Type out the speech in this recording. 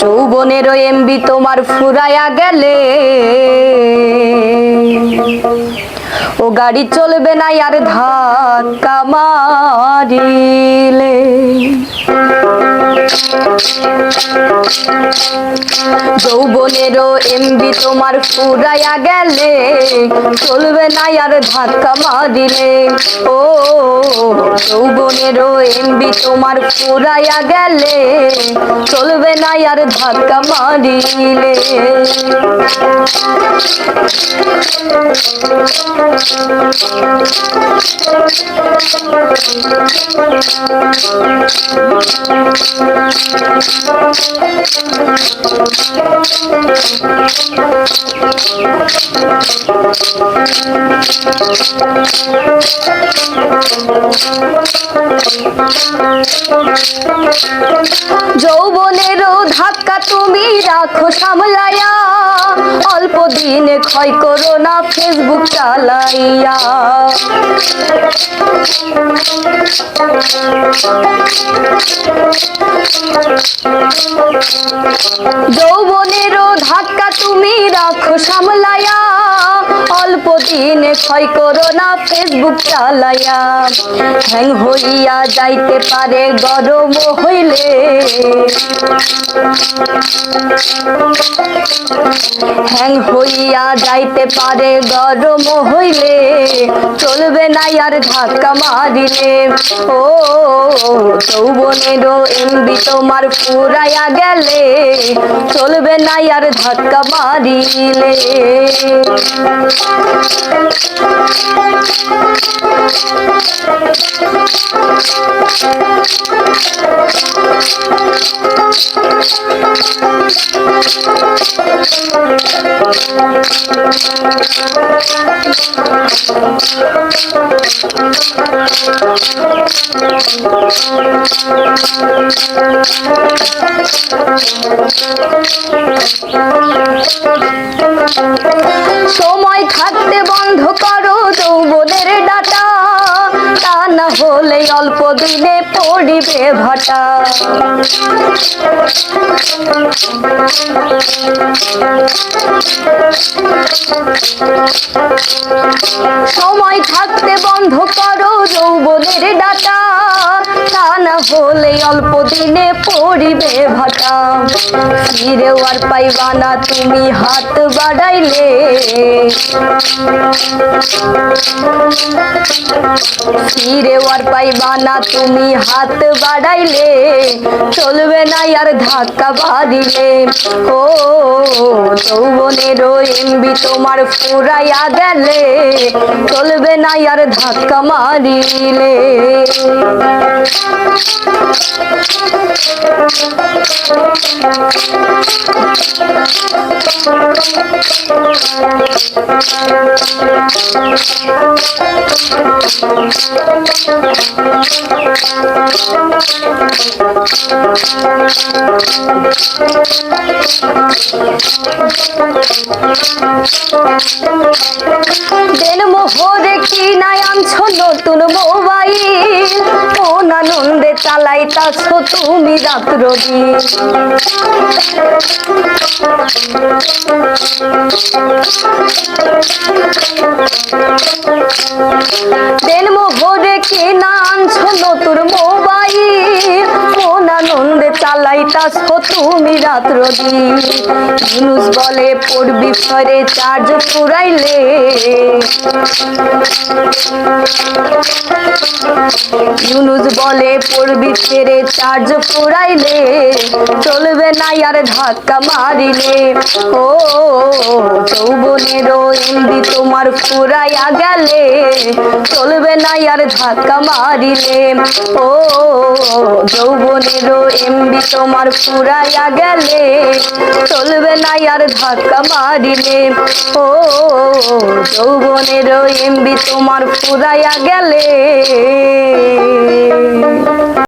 যৌবনেরও MB তোমার ফুরাইয়া গেলে। গাড়ি চলবে না আর ধাক্কা মারিলে। যৌবনেরও এমবি তোমার ফুরাইয়া গেলে, চলবে না আর ধাক্কা মারিলে। ও, যৌবনেরও এমবি তোমার ফুরাইয়া গেলে, চলবে না আর ধাক্কা মারিলে। যৌবনেরও ধাক্কা তুমি রাখো সামলাইয়া অল্প দিনে ক্ষয় করো না ফেসবুক চালাইয়া যৌবনেরও ধাক্কা তুমি রাখো সামলাইয়া অল্প ক্ষয় করো না ফেসবুক চালাইয়া হ্যাং হইয়া যাইতে পারে, গরম হইলে। হ্যাং হইয়া যাইতে পারে, গরম হইলে। চলবে না আর ধাক্কা মারিলে। ও, যৌবনেরও এমবি তোমার পুরাইয়া গেলে। চলবে না আর ধাক্কা মারিলে। সময় থাকতে বন্ধ করো যৌবনের ডাটা। তা না হলে অল্প দিনে পড়িবে ভাটা। সময় থাকতে বন্ধ করো যৌবনের ডাটা। হলে অল্প দিনে পড়িবে ভাটা। ফিরেও আর পাইবা না তুমি হাত বাড়াইলে। ফিরেও আর পাইবা না তুমি হাত বাড়াইলে। চলবে না আর ধাক্কা বাড়িলে ও, যৌবনেরও এমবি তোমার ফুরাইয়া গেলে। চলবে না আর ধাক্কা মারিলে। দেন মোহরে কি নাই আনছো নতুন মোবাইল। আনন্দে চালাইতাছো তুমি রাত্র দিন। মোহরে কি না আনছো নতুন মোবাইল। কোন তুমি রাত্র দিন বলে পড়বি চার্জ ফুরাইলে ইউনুস বলে পড়বি ফেরে চার্জ ফুরাইলে চলবে না আর ধাক্কা মারিলে। ও যৌবনেরও এমবি তোমার ফুরাইয়া গেলে। চলবে না আর ধাক্কা মারিলে। ও যৌবনেরও এমবি তোমার ফুরাইয়া গেলে চলবে না আর ধাক্কা মারিলে। ও যৌবনের এমবি তোমার ফুরাইয়া গেলে।